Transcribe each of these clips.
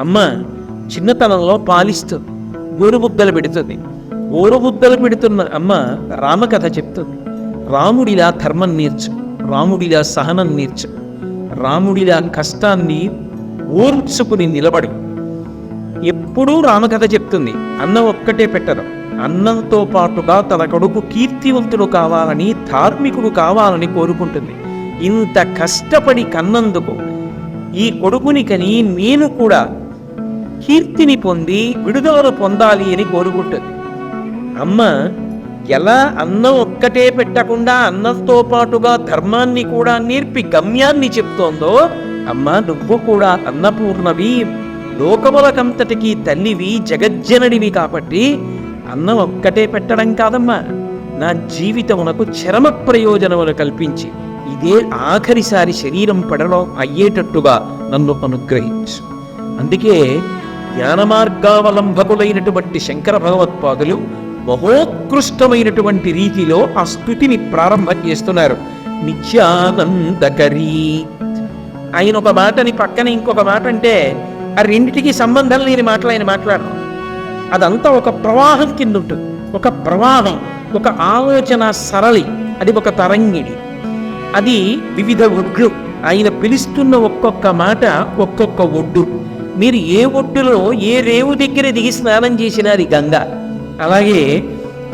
అమ్మ చిన్నతనంలో పాలిస్తుంది గోరుబుద్దలు పెడుతుంది. గోరుముద్దలు పెడుతున్న అమ్మ రామకథ చెప్తుంది. రాముడిలా ధర్మం నేర్చు రాముడిలా సహనం నేర్చు రాముడిలా కష్టాన్ని ఓర్చుకుని నిలబడు. ఎప్పుడూ రామకథ చెప్తుంది అన్నం ఒక్కటే పెట్టరు అన్నంతో పాటుగా తన కొడుకు కీర్తివంతుడు కావాలని ధార్మికుడు కావాలని కోరుకుంటుంది. ఇంత కష్టపడి కన్నందుకు ఈ కొడుకుని కని నేను కూడా కీర్తిని పొంది విడుదలను పొందాలి అని కోరుకుంటుంది. అమ్మ ఎలా అన్నం ఒక్కటే పెట్టకుండా అన్నంతో పాటుగా ధర్మాన్ని కూడా నేర్పి గమ్యాన్ని చెప్తోందో అమ్మ నువ్వు కూడా అన్నపూర్ణవి లోకములకంతటికి తల్లివి జగజ్జనడివి కాబట్టి అన్నం ఒక్కటే పెట్టడం కాదమ్మా. నా జీవితమునకు చరమ ప్రయోజనములు కల్పించి ఇదే ఆఖరిసారి శరీరం పడడం అయ్యేటట్టుగా నన్ను అనుగ్రహించు. అందుకే జ్ఞాన మార్గావలంబకులైనటువంటి శంకర భగవత్పాదులు మహోత్కృష్టమైనటువంటి రీతిలో ఆ స్థుతిని ప్రారంభం చేస్తున్నారు. నిత్యానందకరీ. ఆయన ఒక మాటని పక్కన ఇంకొక మాట అంటే ఆ రెండిటికి సంబంధం లేని మాటలు ఆయన మాట్లాడరు. అదంతా ఒక ప్రవాహం కింద ఉంటుంది ఒక ప్రవాహం ఒక ఆలోచన సరళి అది ఒక తరంగిణి. అది వివిధ ఒడ్లు. ఆయన పిలుస్తున్న ఒక్కొక్క మాట ఒక్కొక్క ఒడ్డు. మీరు ఏ ఒడ్డులో ఏ రేవు దగ్గర దిగి స్నానం చేసినా అది గంగ. అలాగే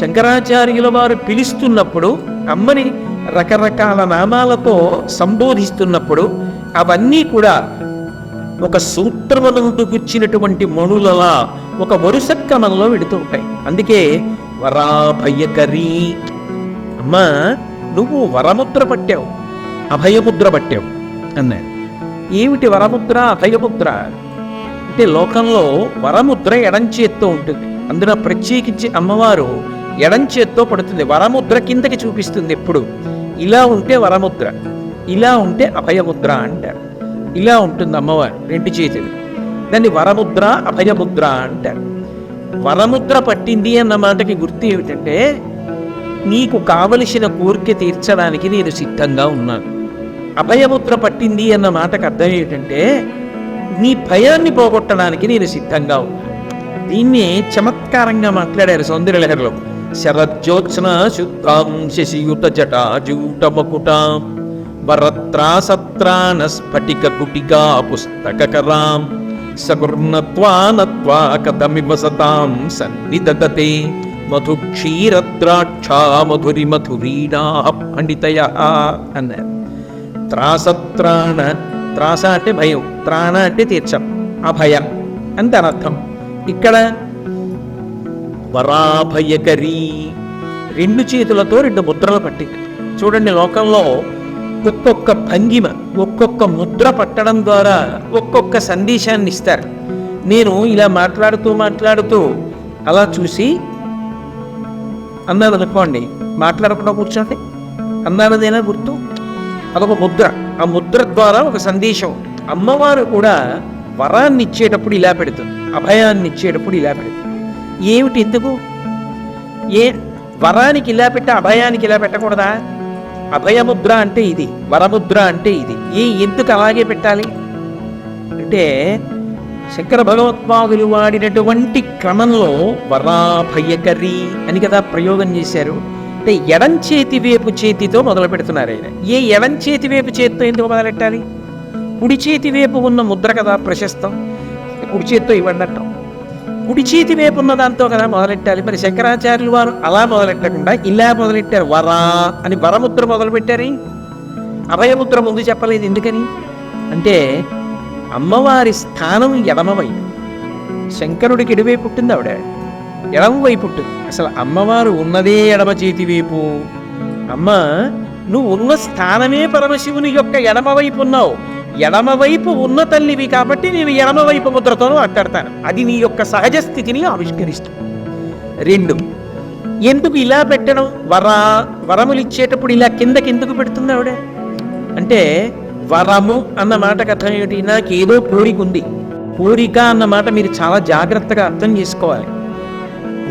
శంకరాచార్యుల వారు పిలుస్తున్నప్పుడు అమ్మని రకరకాల నామాలతో సంబోధిస్తున్నప్పుడు అవన్నీ కూడా ఒక సూత్రమునందు గుచ్చినటువంటి మణులలా ఒక వరుస క్రమంలో వెడుతూ ఉంటాయి. అందుకే వరాభయకరీ. అమ్మా నువ్వు వరముద్ర పట్టావు అభయముద్ర పట్టావు అన్నాడు. ఏమిటి వరముద్ర అభయముద్ర? అంటే లోకంలో వరముద్ర ఎడంచేత్తో ఉంటుంది. అందులో ప్రత్యేకించి అమ్మవారు ఎడంచేత్తో పడుతుంది. వరముద్ర కిందకి చూపిస్తుంది ఎప్పుడు. ఇలా ఉంటే వరముద్ర ఇలా ఉంటే అభయముద్ర అంటారు. ఇలా ఉంటుంది అమ్మవారు రెండు చేతులు. దాన్ని వరముద్ర అభయముద్ర అంటారు. వరముద్ర పట్టింది అన్న మాటకి గుర్తు ఏమిటంటే నీకు కావలసిన కోరిక తీర్చడానికి నేను సిద్ధంగా ఉన్నాను. అభయముద్ర పట్టింది అన్న మాటకు అర్థం ఏమిటంటే నీ భయాన్ని పోగొట్టడానికి నేను సిద్ధంగా ఉన్నాను దీన్ని చమత్కారంగా మాట్లాడారు సౌందర్యలహరిలో శరజ్యోత్స్న శుద్ధాం శశియుత జటాజూట మకుటాం వరత్రాసత్రాన స్ఫటిక కుటికా పుస్తకరాం సగుర్ణత్వానత్వా కథమివ సతాం సన్నిదతే మధు క్షీరద్రాక్షా మధురి మధురీణా పండితయ అన్నారు. త్రాసత్రాణ త్రాస అంటే భయం త్రాణ అంటే తీర్చం అభయ అని దాని అర్థం ఇక్కడ వరాభయకరీ రెండు చేతులతో రెండు ముద్రలు పట్టింది. చూడండి లోకంలో ఒక్కొక్క భంగిమ ఒక్కొక్క ముద్ర పట్టడం ద్వారా ఒక్కొక్క సందేశాన్ని ఇస్తారు. నేను ఇలా మాట్లాడుతూ మాట్లాడుతూ అలా చూసి అన్నది అనుకోండి మాట్లాడకుండా కూర్చోండి. అన్నదేనా గుర్తు? అదొక ముద్ర. ఆ ముద్ర ద్వారా ఒక సందేశం. అమ్మవారు కూడా వరాన్ని ఇచ్చేటప్పుడు ఇలా పెడుతుంది. అభయాన్ని ఇచ్చేటప్పుడు ఇలా పెడుతుంది. ఏమిటి ఎందుకు? ఏ వరానికి ఇలా పెట్ట అభయానికి ఇలా పెట్టకూడదా? అభయముద్ర అంటే ఇది వరముద్ర అంటే ఇది. ఏ ఎందుకు అలాగే పెట్టాలి? అంటే శంకర భగవత్పాదులు వాడినటువంటి క్రమంలో వరాభయకరి అని కదా ప్రయోగం చేశారు. అంటే ఎడం చేతి వేపు చేతితో మొదలు పెడుతున్నారు ఆయన. ఏ ఎడం చేతి వేపు చేతితో ఎందుకు మొదలెట్టాలి? కుడి చేతి వేపు ఉన్న ముద్ర కదా ప్రశస్తం. కుడి చేతితో ఇవ్వండి అంటాం. కుడి చేతి వైపు ఉన్న దాంతో కదా మొదలెట్టాలి? మరి శంకరాచార్యులు వారు అలా మొదలెట్టకుండా ఇలా మొదలెట్టారు? వరా అని వరముద్ర మొదలుపెట్టారు అభయముద్ర ముందు చెప్పలేదు ఎందుకని? అంటే అమ్మవారి స్థానం ఎడమవైపు శంకరుడికి ఎడివైపు పుట్టింది ఆవిడ. ఎడమవైపుట్టు అసలు అమ్మవారు ఉన్నదే ఎడమ చేతి వైపు. అమ్మ నువ్వు ఉన్న స్థానమే పరమశివుని యొక్క ఎడమవైపు ఉన్నావు. ఎడమవైపు ఉన్న తల్లివి కాబట్టి నేను ఎడమవైపు ముద్రతోనూ అట్టాడతాను అది నీ యొక్క సహజ స్థితిని ఆవిష్కరిస్తుంది. రెండు ఎందుకు ఇలా పెట్టడం? వర వరములు ఇచ్చేటప్పుడు ఇలా కిందకి ఎందుకు పెడుతుంది ఆవిడ? అంటే వరము అన్న మాటకు అర్థం ఏమిటి? నాకేదో కోరిక ఉంది. కోరిక అన్న మాట మీరు చాలా జాగ్రత్తగా అర్థం చేసుకోవాలి.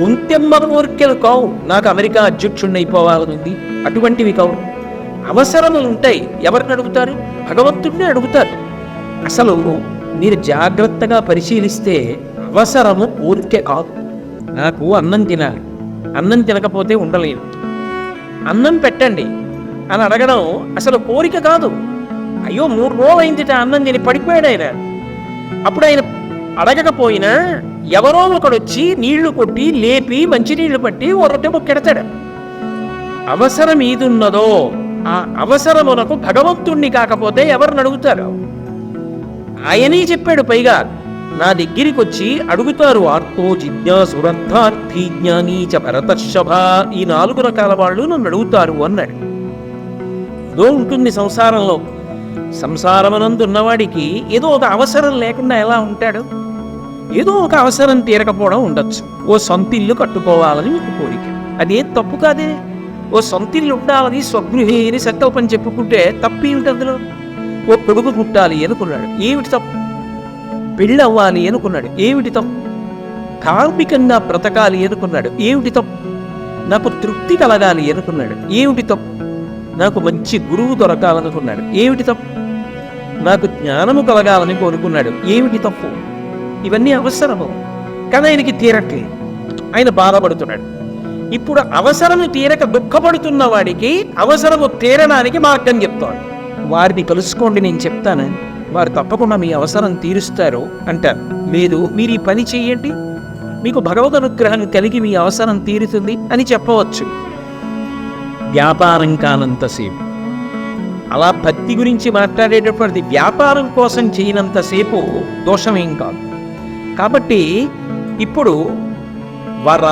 గొంతెమ్మ కోరికలు కావు. నాకు అమెరికా అధ్యక్షుడిని అయిపోవాలనుంది అటువంటివి కావు. అవసరములు ఉంటాయి. ఎవరిని అడుగుతారు? భగవంతుడిని అడుగుతారు. అసలు మీరు జాగ్రత్తగా పరిశీలిస్తే అవసరము ఊరికే కాదు. నాకు అన్నం తినాలి. అన్నం తినకపోతే ఉండలేను. అన్నం పెట్టండి అని అడగడం అసలు కోరిక కాదు. అయ్యో మూడు రోజులు అయింది అన్నం తిని పడిపోయాడు ఆయన. అప్పుడు ఆయన అడగకపోయినా ఎవరో ఒకడొచ్చి నీళ్ళు కొట్టి లేపి మంచినీళ్ళు పట్టి ఓ రొట్టె ముక్కెడతాడు అవసరం ఏదున్నదో ఆ అవసరమునకు భగవంతుణ్ణి కాకపోతే ఎవరిని అడుగుతారు? ఆయనే చెప్పాడు పైగా నా దగ్గరికి వచ్చి అడుగుతారు ఆర్తో జిజ్ఞాసురర్థార్థి జ్ఞానీచ చ భరతర్షభ ఈ నాలుగు రకాల వాళ్ళు నన్ను అడుగుతారు అన్నాడు. ఏదో ఉంటుంది సంసారంలో. సంసారమనందు ఉన్నవాడికి ఏదో ఒక అవసరం లేకుండా ఎలా ఉంటాడు? ఏదో ఒక అవసరం తీరకపోవడం ఉండొచ్చు. ఓ సొంత ఇల్లు కట్టుకోవాలని మీకు కోరిక. అదేం తప్పు కాదే? ఓ సొంత ఇల్లు ఉండాలని స్వగృహిని అని చెప్పుకుంటే తప్పు ఏమిటి అందులో? ఓ కొడుకు పుట్టాలి అనుకున్నాడు. ఏమిటి తప్పు? పెళ్ళి అవ్వాలి అనుకున్నాడు. ఏమిటి తప్పు? కార్మికంగా బ్రతకాలి అనుకున్నాడు. ఏమిటి తప్పు? నాకు తృప్తి కలగాలి అనుకున్నాడు. ఏమిటి తప్పు? నాకు మంచి గురువు దొరకాలనుకున్నాడు. ఏమిటి తప్పు? నాకు జ్ఞానము కలగాలని కోరుకున్నాడు. ఏమిటి తప్పు? ఇవన్నీ అవసరము. కానీ ఆయనకి తీరట్లేదు ఆయన బాధపడుతున్నాడు. ఇప్పుడు అవసరము తీరక దుఃఖపడుతున్న వాడికి అవసరము తీరడానికి మార్గం చెప్తాడు. వారిని కలుసుకోండి నేను చెప్తాను. వారు తప్పకుండా మీ అవసరం తీరుస్తారు అంటారు. లేదు మీరు ఈ పని చేయండి. మీకు భగవద్ అనుగ్రహం కలిగి మీ అవసరం తీరుతుంది అని చెప్పవచ్చు. వ్యాపారం కానంతసేపు. అలా భక్తి గురించి మాట్లాడేటటువంటి వ్యాపారం కోసం చేయనంతసేపు దోషమేం కాదు. కాబట్టి ఇప్పుడు వర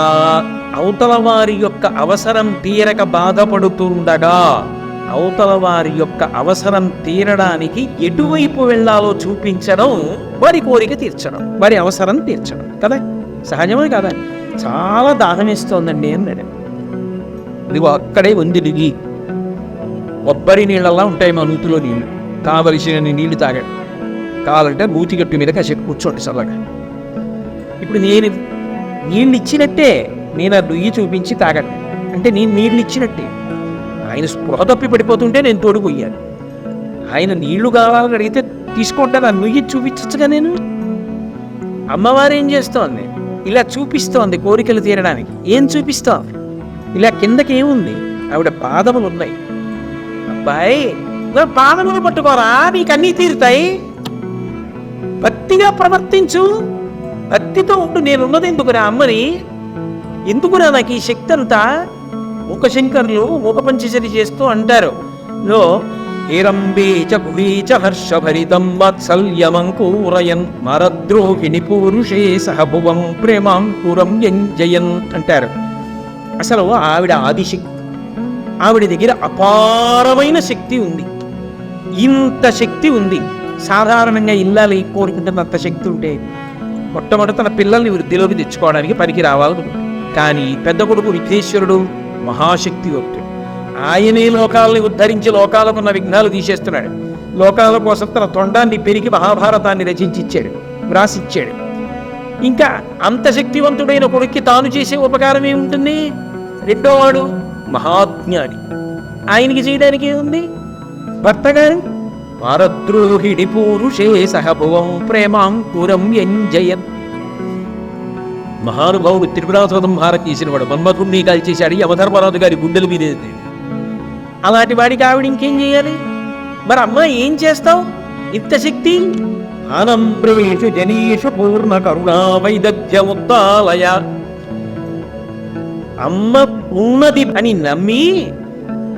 అవతల వారి యొక్క అవసరం తీరక బాధపడుతుండగా అవతల వారి యొక్క అవసరం తీరడానికి ఎటువైపు వెళ్ళాలో చూపించడం వారి కోరిక తీర్చడం వారి అవసరం తీర్చడం కదా? సహజమే కదా? చాలా దాహం ఇస్తోందండి అన్నాడు. ఇదిగో అక్కడే ఉంది దిగి కొబ్బరి నీళ్ళలా ఉంటాయి మా నూతిలో నీళ్ళు కావలసిన నీళ్ళు తాగాడు. కావాలంటే నూతి గట్టు మీద కాసేపు కూర్చోండి చల్లగా ఇప్పుడు నేను నీళ్ళు ఇచ్చినట్టే నేను ఆ నుయ్యి చూపించి తాగండి అంటే నేను నీళ్ళు ఇచ్చినట్టే ఆయన స్పృహ తప్పి పడిపోతుంటే నేను తోడుకొయ్యాను ఆయన నీళ్ళు కావాలని అడిగితే తీసుకుంటాను ఆ నుయ్యి చూపించచ్చుగా నేను? అమ్మవారు ఏం చేస్తోంది? ఇలా చూపిస్తోంది కోరికలు తీరడానికి. ఏం చూపిస్తోంది ఇలా కిందకి ఏముంది ఆవిడ పాదములు ఉన్నాయి అబ్బాయి పాదములు పట్టుకోరా నీకు అన్నీ తీరుతాయి. భక్తిగా ప్రవర్తించు. భక్తితో ఉండు నేనున్నది ఎందుకురా అమ్మని? ఎందుకురా నాకు ఈ శక్తి అంతా? మూక శంకర్లు మూక పంచశరి చేస్తూ అంటారు. లో హేరంబే చ గుహే చ హర్షభరితం వాత్సల్యమంకూరయన్ మరద్రోహిణి పూరుషే సహభువం ప్రేమాంకురం ఎంజయన్ అంటారు. అసలు ఆవిడ ఆదిశక్తి ఆవిడ దగ్గర అపారమైన శక్తి ఉంది. ఇంత శక్తి ఉంది. సాధారణంగా ఇల్లాలి కోరుకుంటున్నంత శక్తి ఉంటే మొట్టమొదట తన పిల్లల్ని వృద్ధిలోకి తెచ్చుకోవడానికి పనికి రావాలి కానీ పెద్ద కొడుకు విఘ్నేశ్వరుడు మహాశక్తివంతుడు ఆయనే లోకాలని ఉద్ధరించి లోకాలకు ఉన్న విఘ్నాలు తీసేస్తున్నాడు. లోకాల కోసం తన తొండాన్ని పెరిగి మహాభారతాన్ని రచించి ఇచ్చాడు వ్రాసిచ్చాడు. ఇంకా అంత శక్తివంతుడైన కొడుక్కి తాను చేసే ఉపకారం ఏముంటుంది? రెండోవాడు మహాజ్ఞాని ఆయనకి చేయడానికి ఏముంది? భర్త గారు పురుషే పూరుషే సహభువం ప్రేమాంకురం ఎంజయన్ మహానుభావుడు త్రిపురాసురం భారత్ చేసిన వాడు మన్మధుడిని కాల్చేశాడు యమధర్మరాజు గారి గుండెల మీద అలాంటి వాడికి ఆవిడ ఇంకేం చేయాలి? మరి అమ్మ ఏం చేస్తావు? ఇంత శక్తి? అనంబ్రవేషు జనీషు పూర్ణ కరుణా వైదగ్ధ్యముత్తాలయ అమ్మ ఉన్నది అని నమ్మి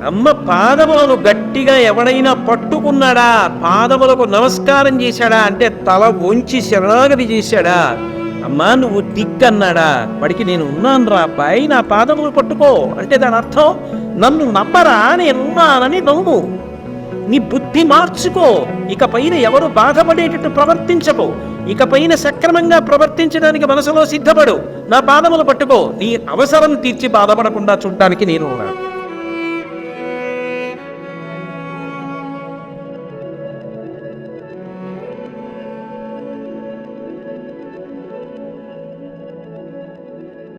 అమ్మ పాదములను గట్టిగా ఎవడైనా పట్టుకున్నాడా? పాదములకు నమస్కారం చేశాడా? అంటే తల వంచి శరణాగతి చేశాడా? అమ్మా నువ్వు దిక్కన్నాడా? వాడికి నేను ఉన్నాను రా అబ్బాయి నా పాదములు పట్టుకో. అంటే దాని అర్థం నన్ను నమ్మరా? నేనున్నానని నవ్వు నీ బుద్ధి మార్చుకో. ఇక పైన ఎవరు బాధపడేటట్టు ప్రవర్తించకు. ఇక పైన సక్రమంగా ప్రవర్తించడానికి మనసులో సిద్ధపడు. నా పాదములు పట్టుకో. నీ అవసరం తీర్చి బాధపడకుండా చూడటానికి నేను ఉన్నాను.